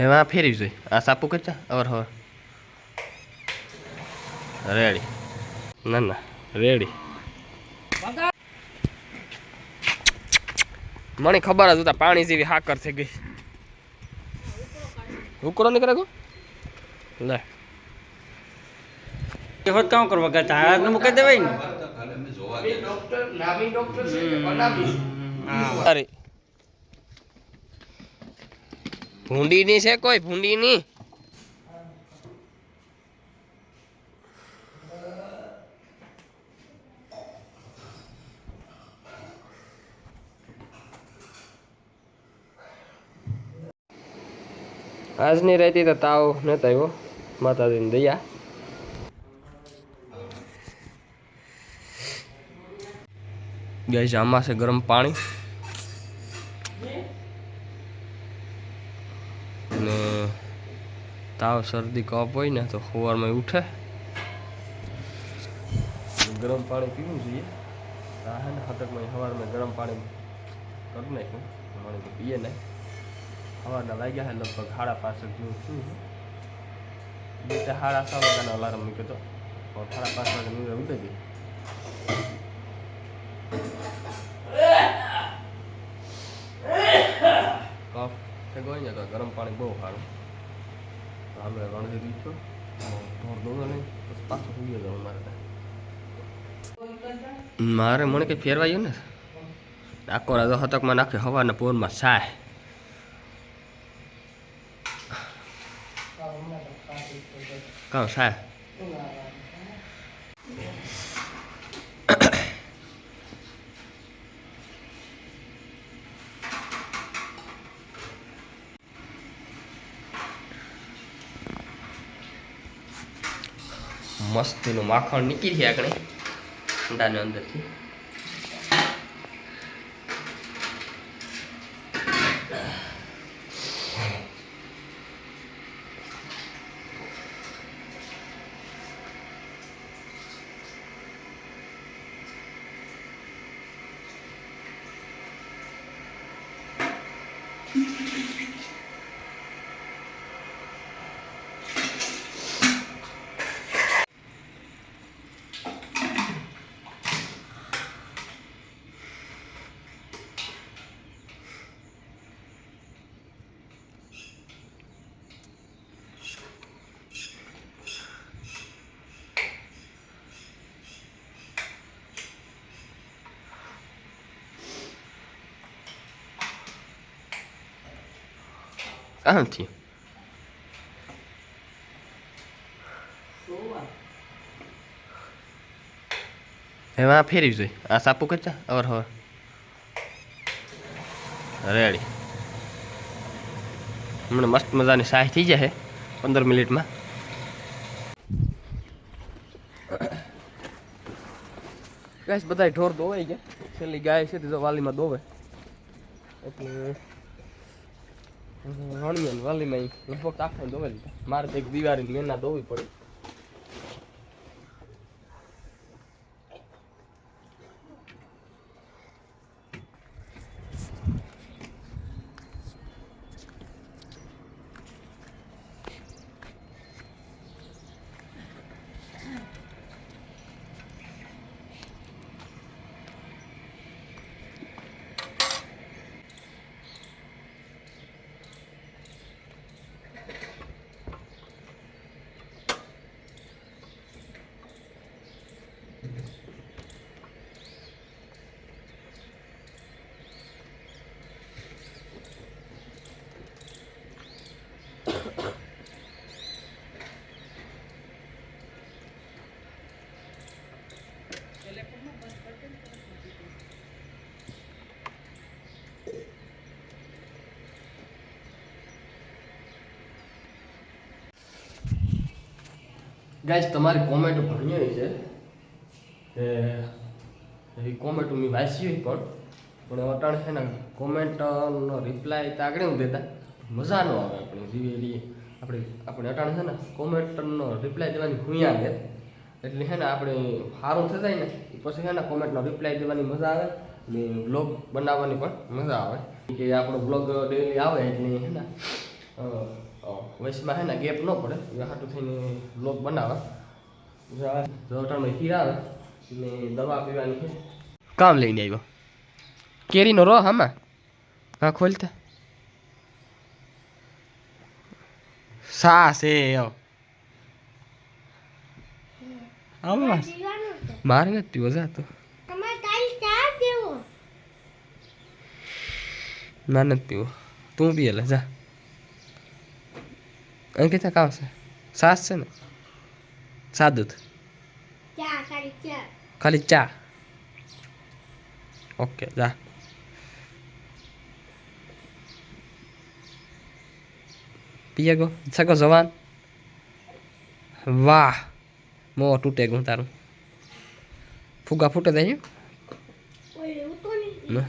આ ફેરવી જોઈ આ સાપુ કરતા? અવર હવર. રેડી ના ના. રેડી મને ખબર જ હતા પાણી જેવી હાકર થઈ ગઈ. ઉકરો નીકળે ગો લે. હોત કામ કરવા કરતા હાથ મૂકી દેવાય ને? હા અરે ભૂંડીની છે કોઈ? ભૂંડીની? આજની રહેતી તો તાવ નતો આવ્યો. માતાજીની દયા. ગઈ આમાં ગરમ પાણી. તાવ, શરદી, કફ હોય ને તો સવારમાં ઉઠે. ગરમ પાણી પીવું જોઈએ. આ ને ખતકમાં સવારમાં ગરમ પાણી કરી નાખ્યું. મને તો પીએ નહીં સવારના લાગ્યા છે લગભગ સાડા પાંચ જેવું થયું છે. બે તે સાડા છ વાગ્યાનો અલાર્મ મૂક્યો હતો પણ સાડા પાંચ વાગે નીંદર ઉઠી ગઈ કફ છે ગઈ ને તો ગરમ પાણી બહુ સારું. તો આપણે રણજી દીધું ઢોર દોડો નહીં પછી પાછું સુઈ જવું મારે મારે મને કંઈ ફેરવાયું ને આખો રાતો હતકમાં નાખે હવાના પોરમાં સાય કાં સાય મસ્તીનું માખણ નીકળી છે આગળ. અંડાની અંદરથી. કાંથી હવે આ ફેરવી જોઈ. આ સાપુ કરતા? અવર હવર. રેડી હમણાં મસ્ત મજાની સાહ થઈ જશે પંદર મિનિટમાં. ગાય બધા ઢોર દોવાઈ ગયા. છેલ્લી ગાય છે તે તો વાલીમાં દોવે. એટલે રણિયન વાલીમાં લગભગ આખા દોવે લીધા મારે તો એક દિવાળી મેના દોવી પડી. ગાઈસ તમારી કોમેન્ટ આવી છે. એ કોમેન્ટ મેં વાંચી પણ પણ અટાણ છે ને કોમેન્ટનો રિપ્લાય તો આગળ હું દેતા. મજા ન આવે આપણે જીવેલી. આપણે આપણે અટાણ છે ને કોમેન્ટનો રિપ્લાય દેવાની ભૂયા દે એટલે છે ને આપણે સારું થઈ જાય ને પછી છે ને કોમેન્ટનો રિપ્લાય દેવાની મજા આવે. ને બ્લોગ બનાવવાની પણ મજા આવે. કે આપણો બ્લોગ ડેલી આવે એટલે છે ને વૈશમાં હે ને ગેપ ન પડે. એ હાટું થઈને લોક બનાવે જોટામાં હીર આવે. ને દવા પીવાની છે. કામ લઈને આવ્યો. કેરીનો રો હામાં? હા ખોલતા સા છે આવ આમાં મારે નથી પીવો તો. ના નથી તું પીએ લે જા. અંકિતા કામ છે સાસ છે ને? સા દૂધ ખાલી ચા. ઓકે જા. પીએ ગો સકો જવાન? વાહ મો તૂટે ગયું તારું. ફુગા ફૂટે જાય ને.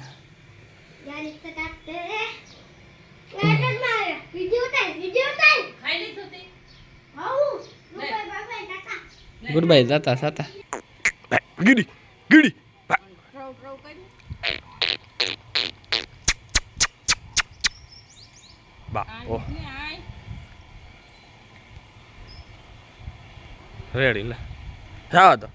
ગુડ બાય જાતા સાતા ગીડી ગીડી બા ઓ રેડી લે. હા તો.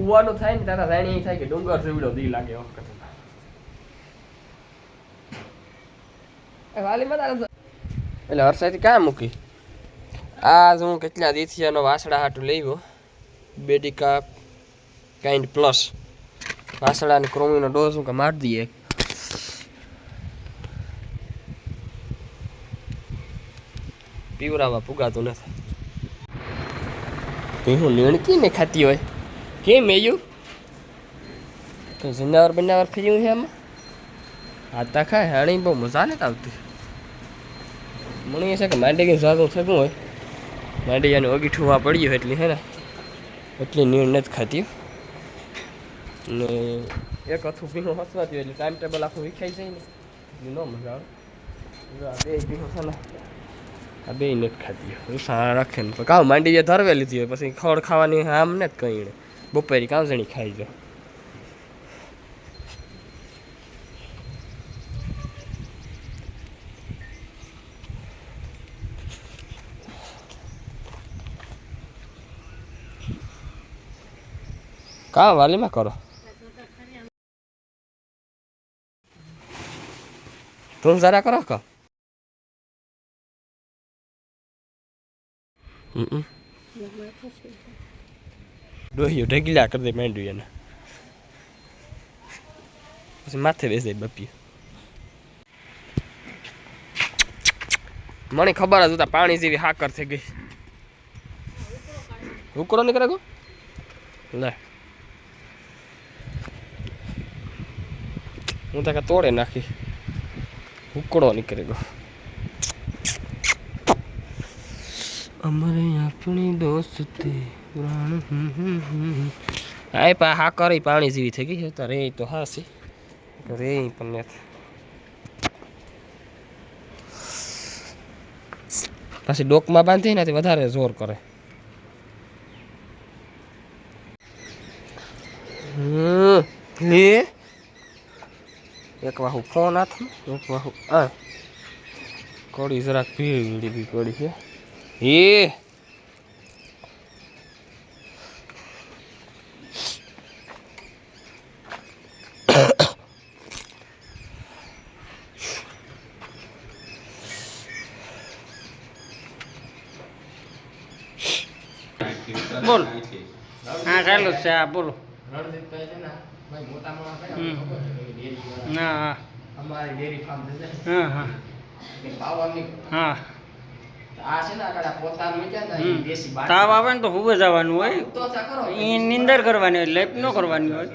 કુવાનું થાય ને તારા રાણી એ થાય કે ડુંગર જેવડો દી લાગે વખત એ વાલીમાં તારે એટલે હરસાથી ક્યાં મૂકી? આ હું કેટલા દીથી એનો વાસડા હાટું લેવો બેડિકા કાઇન્ડ પ્લસ. વાસડાની ક્રોમીનો ડોઝ હું કે મારી દઈએ. પીવરાવા પુગાતું નથી. ભીહું લીણકી ને ખાતી હોય? કેમ મેયું તો જનાવર બનાવર ખાયું છે આમાં? આતા ખાય હાણી બહુ મજા નથી આવતી. મને છે કે માંડવી સારું થતું હોય. માંડવીયાને ઓગીઠું પડ્યું એટલી, હે ને? એટલી નીણ નથી ખાતી. ને એક અથું ભીનું હસવાતી એટલે ટાઈમ ટેબલ આખું વિખાઈ જાય ને. ન મજા આવે. આ બે ભીનું છે ને, આ બે નથી ખાતી. સારા રાખે ને. કાં માંડવી ધરવે લીધી હોય પછી ખોડ ખાવાની આમ ને જ કહીને બપોરી કાવજણી ખાઈ જો કા વાલીમાં કરો? તું જરા કરો કો? હમ. ડોહીઓ ઢગીલા કરી દે માંડ્યું એને. પછી માથે બેસે બપી મને ખબર જ હતા પાણી જેવી હાકર થઈ ગઈ. ઉકળો નીકળે ગો લે. હું તો તોડે નાખી. ઉકળો નીકળે ગયો. અમારે આપણી દોસ્તી પ્રાણ. આ એ પા, હા કરી પાણી જેવી થઈ ગઈ છે. તો રે તો હાસી રે પણ પછી ડોકમાં બાંધી ને વધારે જોર કરે. લે. એક વાહુ ફોન હાથમાં, એક વાહુ આ. કડી જરાક ભીડી બી કોડી છે. એ. બોલ. હા ચાલુ છે હા બોલો ને? હા હા. હા. તાવ આવે ને તો હુવે જ આવવાનું હોય તો ચા કરો. એ નિંદર કરવાની હોય લેપ ન કરવાની હોય.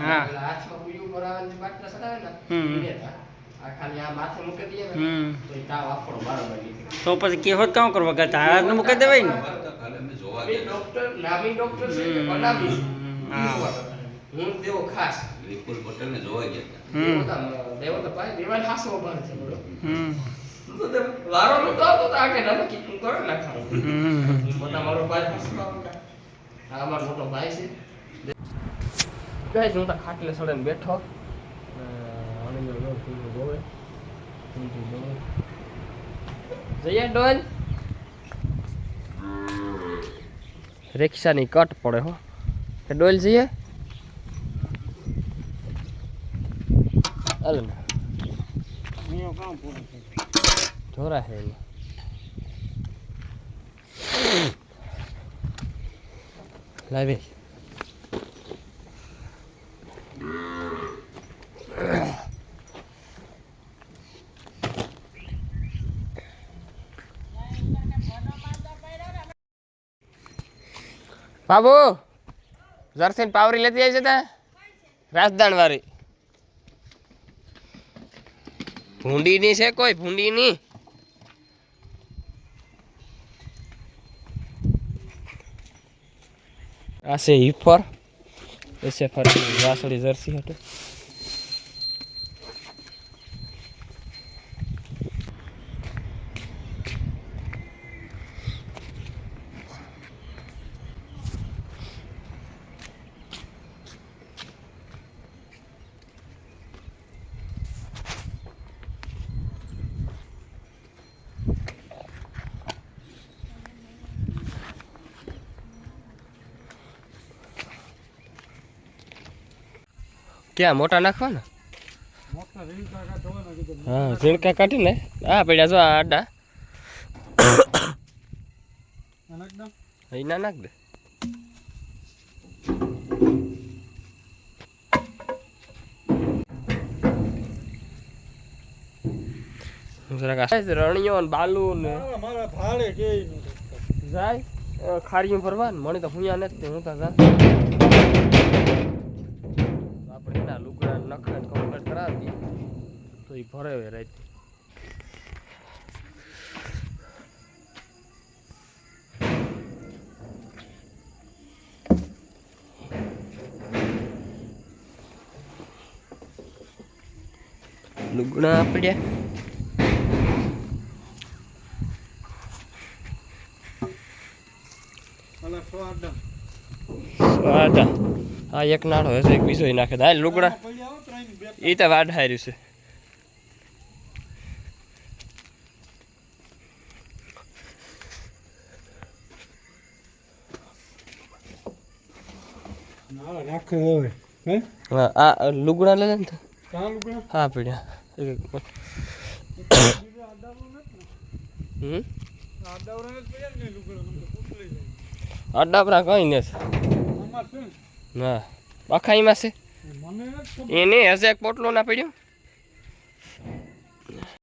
હા. તો પછી કેહોત કામ કરવા કે તાળા ને મૂકી દેવાય ને? ડોક્ટર નામી ડોક્ટર છે કે બનાવી છે? હા. ખાસ. વિપુલ જોવા ગયા ઊભા છે. વારો નતો આવતો તો આગે ના કીધું કરો ના મોટા મારો ભાઈ આ અમારો મોટો ભાઈ છે. ગાઈસ હું તો ખાટલે સડે બેઠો. જઈએ ડોલ. રિક્ષાની કટ પડે હો. કે ડોલ જઈએ. અલે ના. જોરા હે. લાવી બાબુ, જરસીન પાવરી લેતી આવી જતા રાજદાણ વાળી ભૂંડીની છે કોઈ ભૂંડીની? આ છે હિફર એ છે ફરી વાસળી જર્સી હતું ક્યાં મોટા નાખવાના? હા ઝીણકા કાઢીને? હા પડ્યા જો આ આડા. ના નાખ દે. રણિયો ને બાલુ ને જાય ખારીયું ભરવા મને તો હું નથી હું તો જા. તો એ ભરે હવે રાતે. લુગડા પડ્યા હા એક નાળો હશે એક બીજો નાખે. હા લુગડા એ તો વાડ હાર્યું છે ના નાખે હવે હે હા આ લુગડા લે ને હા પડ્યા. એક એક હમ? અડાપરા કઈ નથી. ને? આખાઈમાં છે? એને હશે એક પોટલો ના પડ્યો.